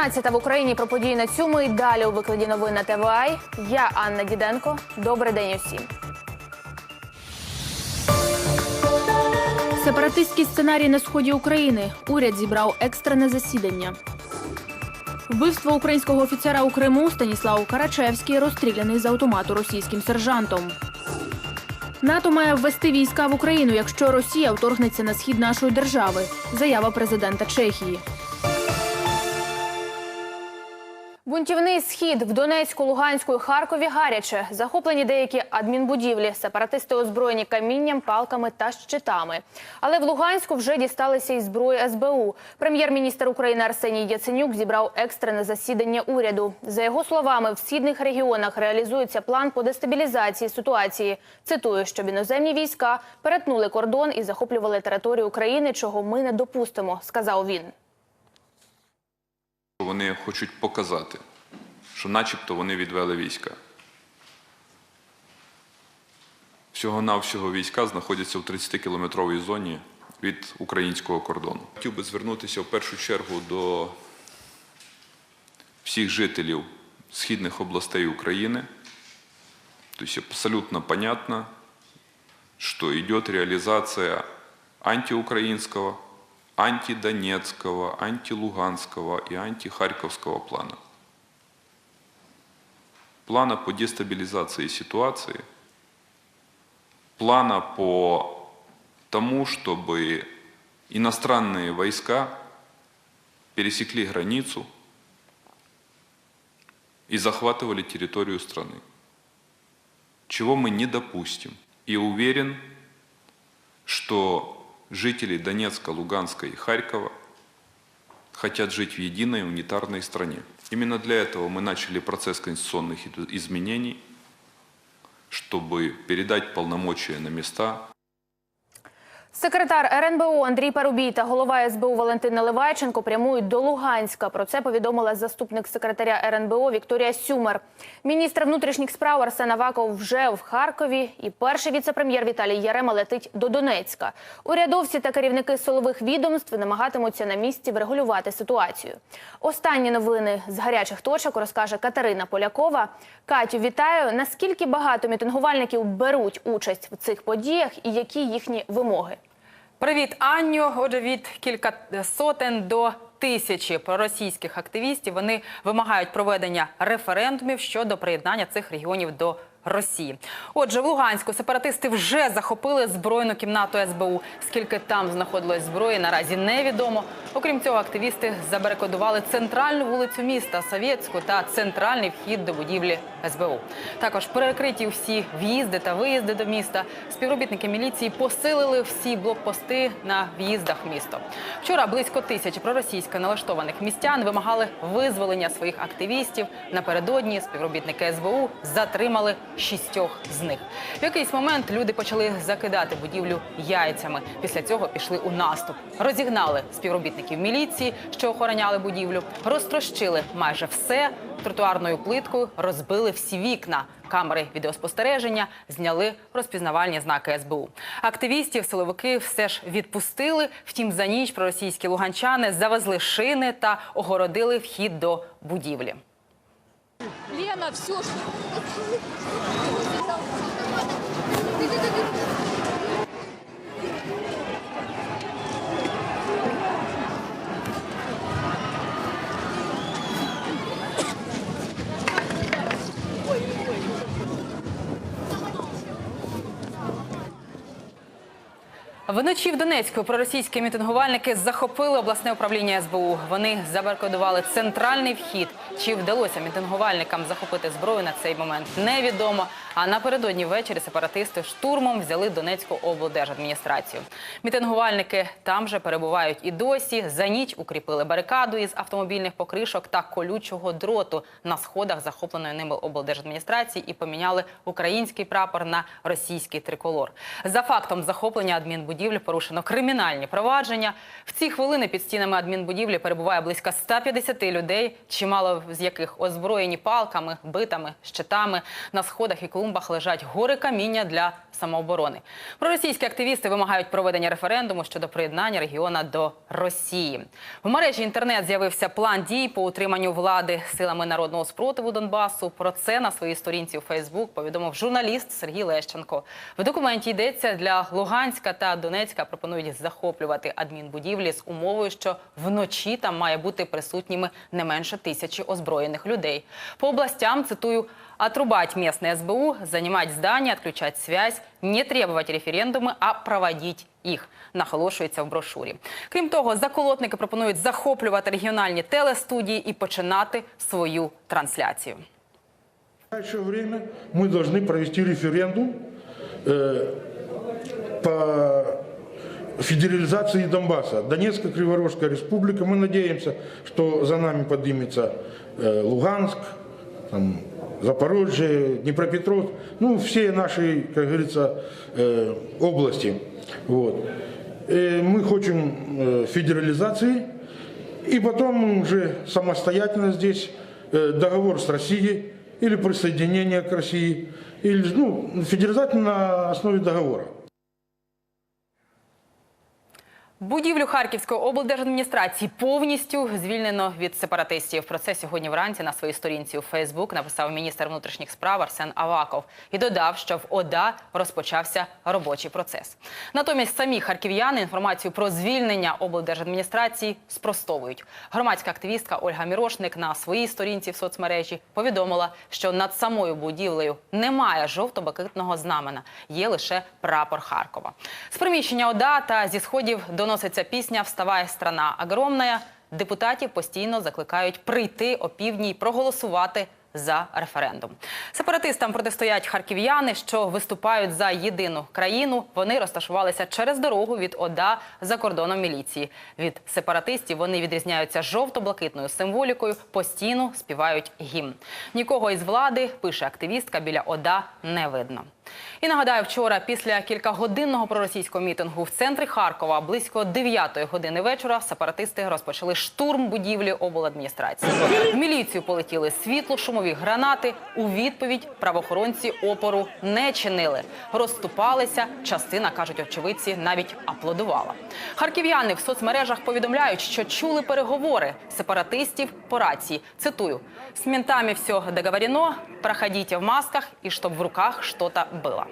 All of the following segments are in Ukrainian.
12 в Україні про події на цьому і далі у викладі новин на ТВА. Я Анна Діденко. Добрий день усім. Сепаратистський сценарій на сході України. Уряд зібрав екстрене засідання. Вбивство українського офіцера у Криму Станіслав Карачевський розстріляний з автомату російським сержантом. НАТО має ввести війська в Україну, якщо Росія вторгнеться на схід нашої держави. Заява президента Чехії. Бунтівний схід в Донецьку, Луганську і Харкові гаряче. Захоплені деякі адмінбудівлі. Сепаратисти озброєні камінням, палками та щитами. Але в Луганську вже дісталися із зброї СБУ. Прем'єр-міністр України Арсеній Яценюк зібрав екстрене засідання уряду. За його словами, в східних регіонах реалізується план по дестабілізації ситуації. Цитую, щоб іноземні війська перетнули кордон і захоплювали територію України, чого ми не допустимо, сказав він. Вони хочуть показати, що начебто вони відвели війська. Всього-навсього війська знаходяться в 30-кілометровій зоні від українського кордону. Хотів би звернутися в першу чергу до всіх жителів східних областей України. Тобто абсолютно понятно, что идет реализация антиукраинского, антидонецкого, антилуганского и антихарьковского плана. Плана по дестабилизации ситуации, плана по тому, чтобы иностранные войска пересекли границу и захватывали территорию страны чего мы не допустим. И уверен, что жители Донецка, Луганска и Харькова хотят жить в единой унитарной стране. Именно для этого мы начали процесс конституционных изменений, чтобы передать полномочия на места Секретар РНБО Андрій Парубій та голова СБУ Валентин Наливайченко прямують до Луганська. Про це повідомила заступник секретаря РНБО Вікторія Сюмер. Міністр внутрішніх справ Арсен Аваков вже в Харкові. І перший віце-прем'єр Віталій Ярема летить до Донецька. Урядовці та керівники силових відомств намагатимуться на місці врегулювати ситуацію. Останні новини з гарячих точок розкаже Катерина Полякова. Катю, вітаю. Наскільки багато мітингувальників беруть участь в цих подіях і які їхні вимоги? Привіт, Анню. Отже, від кілька сотень до тисячі проросійських активістів вони вимагають проведення референдумів щодо приєднання цих регіонів до Росії. Отже, в Луганську сепаратисти вже захопили збройну кімнату СБУ. Скільки там знаходилось зброї, наразі невідомо. Окрім цього, активісти забарикадували центральну вулицю міста Совєтську та центральний вхід до будівлі СБУ. Також перекриті всі в'їзди та виїзди до міста. Співробітники міліції посилили всі блокпости на в'їздах в місто. Вчора близько тисячі проросійсько налаштованих містян вимагали визволення своїх активістів. Напередодні співробітники СБУ затримали шістьох з них. В якийсь момент люди почали закидати будівлю яйцями. Після цього пішли у наступ. Розігнали співробітників міліції, що охороняли будівлю, розтрощили майже все. Тротуарною плиткою розбили всі вікна. Камери відеоспостереження зняли розпізнавальні знаки СБУ. Активістів силовики все ж відпустили. Втім, за ніч проросійські луганчани завезли шини та огородили вхід до будівлі. Лена, все, что... Вночі в Донецьку проросійські мітингувальники захопили обласне управління СБУ. Вони забаркодували центральний вхід. Чи вдалося мітингувальникам захопити зброю на цей момент? Невідомо. А напередодні ввечері сепаратисти штурмом взяли Донецьку облдержадміністрацію. Мітингувальники там же перебувають і досі. За ніч укріпили барикаду із автомобільних покришок та колючого дроту на сходах захопленої ними облдержадміністрації і поміняли український прапор на російський триколор. За фактом захоплення адмінбудівлі адмінбудівлі порушено кримінальні провадження. В ці хвилини під стінами адмінбудівлі перебуває близько 150 людей, чимало з яких озброєні палками, битами, щитами. На сходах і клумбах лежать гори каміння для самооборони. Проросійські активісти вимагають проведення референдуму щодо приєднання регіона до Росії. В мережі інтернет з'явився план дій по утриманню влади силами народного спротиву Донбасу. Про це на своїй сторінці у Фейсбук повідомив журналіст Сергій Лещенко. В документі йдеться для Луганська та Донецька пропонують захоплювати адмінбудівлі з умовою, що вночі там має бути присутніми не менше тисячі озброєних людей. По областям цитую. Отрубать местное СБУ, занимать здания, отключать связь, не требовать референдуми, а проводить їх, наголошується в брошурі. Крім того, заколотники пропонують захоплювати регіональні телестудії і починати свою трансляцію. В ближайшее время мы должны провести референдум э, по федерализации Донбасса. Донецкая Криворожская республика. Мы надеемся, что за нами поднимется э, Луганск, там, Запорожье, Днепропетровск, ну, все наши, как говорится, э, области. Вот. Э, мы хотим федерализации, и потом уже самостоятельно здесь договор с Россией или присоединение к России, или ну, федерализация на основе договора. Будівлю Харківської облдержадміністрації повністю звільнено від сепаратистів. Про це сьогодні вранці на своїй сторінці у Фейсбук написав міністр внутрішніх справ Арсен Аваков і додав, що в ОДА розпочався робочий процес. Натомість самі харків'яни інформацію про звільнення облдержадміністрації спростовують. Громадська активістка Ольга Мірошник на своїй сторінці в соцмережі повідомила, що над самою будівлею немає жовто-бакитного знамена, є лише прапор Харкова. З приміщення ОДА та зі сходів доноситься пісня Вставай, страна огромная. Депутатів постійно закликають прийти о півдні й проголосувати за референдум. Сепаратистам протистоять харків'яни, що виступають за єдину країну. Вони розташувалися через дорогу від ОДА за кордоном міліції. Від сепаратистів вони відрізняються жовто-блакитною символікою, постійно співають гімн. Нікого із влади, пише активістка, біля ОДА не видно. І нагадаю, вчора після кількагодинного проросійського мітингу в центрі Харкова близько 9 години вечора сепаратисти розпочали штурм будівлі обладміністрації. В міліцію полетіли світло-шумові гранати. У відповідь правоохоронці опору не чинили. Розступалися. Частина кажуть, очевидці навіть аплодувала. Харків'яни в соцмережах повідомляють, що чули переговори сепаратистів по рації. Цитую: з ментами все договорено, проходіть в масках і щоб в руках що-то було.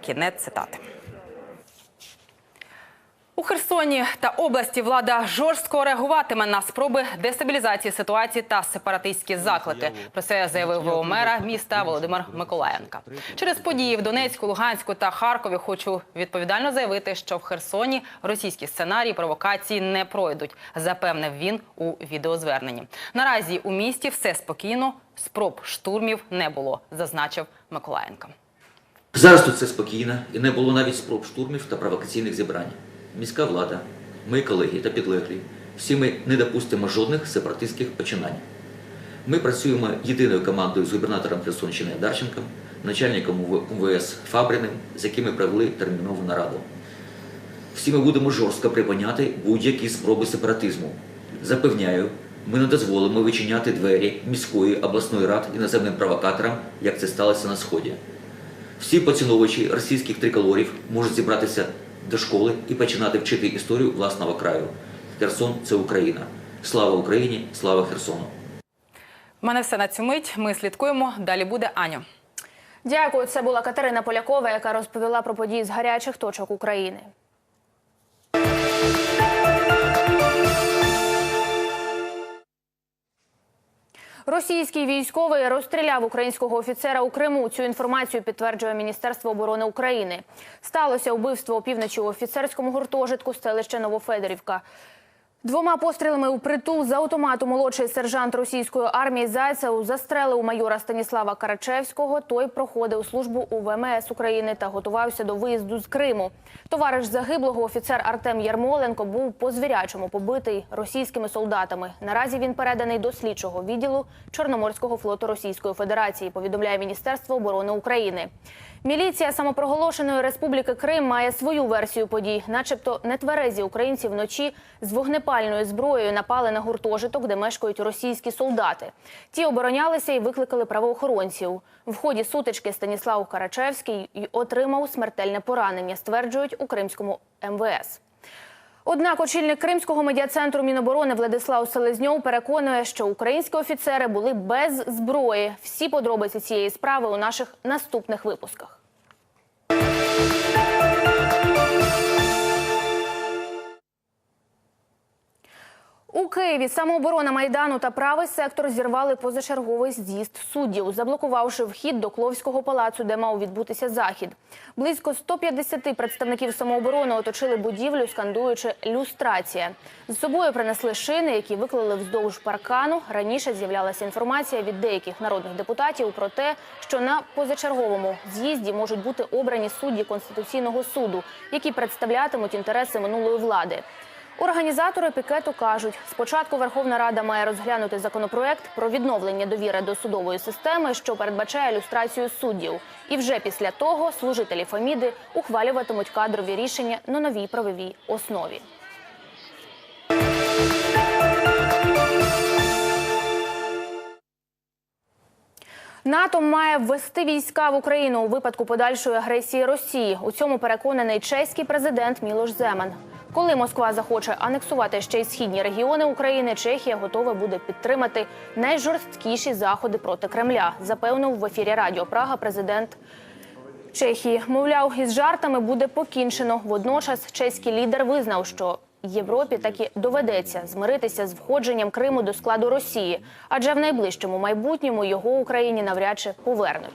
Кінець цитати. У Херсоні та області влада жорстко реагуватиме на спроби дестабілізації ситуації та сепаратистські заклики. Про це заявив мера міста Володимир Миколаєнка. Через події в Донецьку, Луганську та Харкові хочу відповідально заявити, що в Херсоні російські сценарії провокації не пройдуть, запевнив він у відеозверненні. Наразі у місті все спокійно, спроб штурмів не було, зазначив Миколаєнко. Зараз тут все спокійно і не було навіть спроб штурмів та провокаційних зібрань. Міська влада, мої колеги та підлеглі, всі ми не допустимо жодних сепаратистських починань. Ми працюємо єдиною командою з губернатором Херсонщини Дарченком, начальником УВС Фабриним, з якими провели термінову нараду. Всі ми будемо жорстко припиняти будь-які спроби сепаратизму. Запевняю, ми не дозволимо вичиняти двері міської обласної рад іноземним провокаторам, як це сталося на сході. Всі поціновувачі російських триколорів можуть зібратися до школи і починати вчити історію власного краю. Херсон це Україна. Слава Україні, слава Херсону. У мене все на цю мить. Ми слідкуємо. Далі буде Аня. Дякую. Це була Катерина Полякова, яка розповіла про події з гарячих точок України. Російський військовий розстріляв українського офіцера у Криму. Цю інформацію підтверджує Міністерство оборони України. Сталося вбивство опівночі у офіцерському гуртожитку селища Новофедорівка. Двома пострілами у притул з автомату молодший сержант російської армії Зайцев застрелив майора Станіслава Карачевського. Той проходив службу у ВМС України та готувався до виїзду з Криму. Товариш загиблого офіцер Артем Ярмоленко був по звірячому побитий російськими солдатами. Наразі він переданий до слідчого відділу Чорноморського флоту Російської Федерації. Повідомляє Міністерство оборони України. Міліція самопроголошеної республіки Крим має свою версію подій, начебто нетверезі українці вночі з вогнепальною зброєю напали на гуртожиток, де мешкають російські солдати. Ті оборонялися і викликали правоохоронців. В ході сутички Станіслав Карачевський отримав смертельне поранення, стверджують у Кримському МВС. Однак очільник Кримського медіа-центру Міноборони Владислав Селезньов переконує, що українські офіцери були без зброї. Всі подробиці цієї справи у наших наступних випусках. У Києві самооборона майдану та правий сектор зірвали позачерговий з'їзд суддів, заблокувавши вхід до Кловського палацу, де мав відбутися захід. Близько 150 представників самооборони оточили будівлю, скандуючи люстрація. З собою принесли шини, які виклали вздовж паркану. Раніше з'являлася інформація від деяких народних депутатів про те, що на позачерговому з'їзді можуть бути обрані судді конституційного суду, які представлятимуть інтереси минулої влади. Організатори пікету кажуть, спочатку Верховна Рада має розглянути законопроект про відновлення довіри до судової системи, що передбачає люстрацію суддів. І вже після того служителі Феміди ухвалюватимуть кадрові рішення на новій правовій основі. НАТО має ввести війська в Україну у випадку подальшої агресії Росії. У цьому переконаний чеський президент Мілош Земан. Коли Москва захоче анексувати ще й східні регіони України, Чехія готова буде підтримати найжорсткіші заходи проти Кремля. Запевнив в ефірі Радіо Прага президент Чехії. Мовляв, із жартами буде покінчено. Водночас чеський лідер визнав, що Європі таки доведеться змиритися з входженням Криму до складу Росії, адже в найближчому майбутньому його Україні навряд чи повернуть.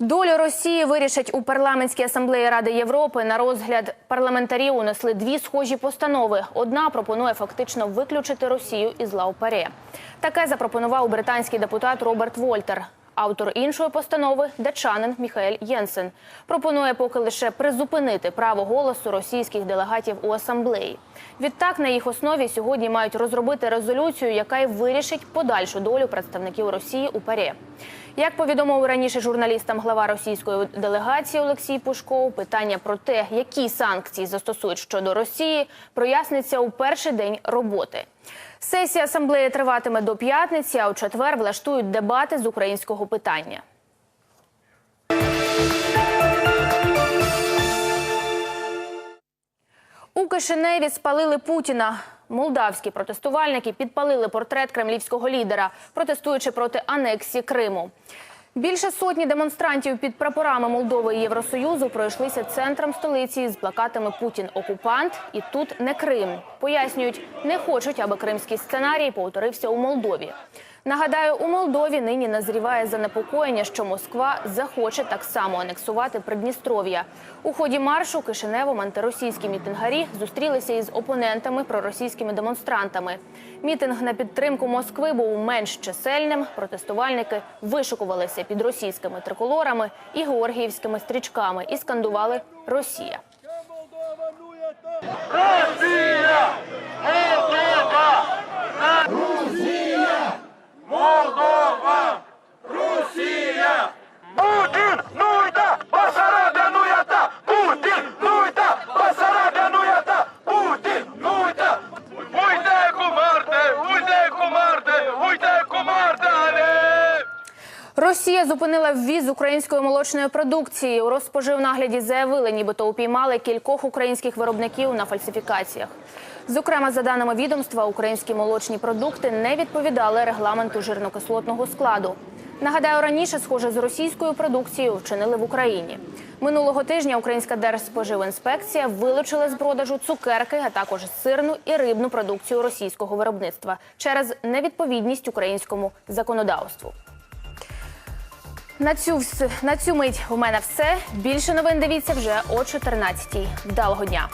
Долю Росії вирішать у парламентській асамблеї Ради Європи. На розгляд парламентарів унесли дві схожі постанови. Одна пропонує фактично виключити Росію із лав ПАРЄ. Таке запропонував британський депутат Роберт Вольтер. Автор іншої постанови датчанин Міхаель Єнсен пропонує поки лише призупинити право голосу російських делегатів у асамблеї. Відтак на їх основі сьогодні мають розробити резолюцію, яка й вирішить подальшу долю представників Росії у ПАРЄ. Як повідомив раніше журналістам глава російської делегації Олексій Пушков, питання про те, які санкції застосують щодо Росії, проясниться у перший день роботи. Сесія асамблеї триватиме до п'ятниці, а у четвер влаштують дебати з українського питання. У Кишиневі спалили Путіна. Молдавські протестувальники підпалили портрет кремлівського лідера, протестуючи проти анексії Криму. Більше сотні демонстрантів під прапорами Молдови і Євросоюзу пройшлися центром столиці з плакатами Путін окупант і тут не Крим. Пояснюють, не хочуть, аби кримський сценарій повторився у Молдові. Нагадаю, у Молдові нині назріває занепокоєння, що Москва захоче так само анексувати Придністров'я. У ході маршу Кишиневом антиросійські мітингарі зустрілися із опонентами проросійськими демонстрантами. Мітинг на підтримку Москви був менш чисельним. Протестувальники вишукувалися під російськими триколорами і георгіївськими стрічками і скандували Росія. Путін, нуйта, Басарабія, нуята! Путін, нуйта, Басарабія, нуята! Путін, нуйта! Уйде, кумарте, уйде, кумарте, уйде, кумарте, але! Росія зупинила ввіз української молочної продукції. У розпоживнагляді заявили, нібито упіймали кількох українських виробників на фальсифікаціях. Зокрема, за даними відомства, українські молочні продукти не відповідали регламенту жирнокислотного складу. Нагадаю, раніше, схоже, з російською продукцією вчинили в Україні. Минулого тижня Українська держспоживінспекція вилучила з продажу цукерки, а також сирну і рибну продукцію російського виробництва через невідповідність українському законодавству. На цю на цю мить у мене все. Більше новин дивіться вже о 14-й. Вдалого дня.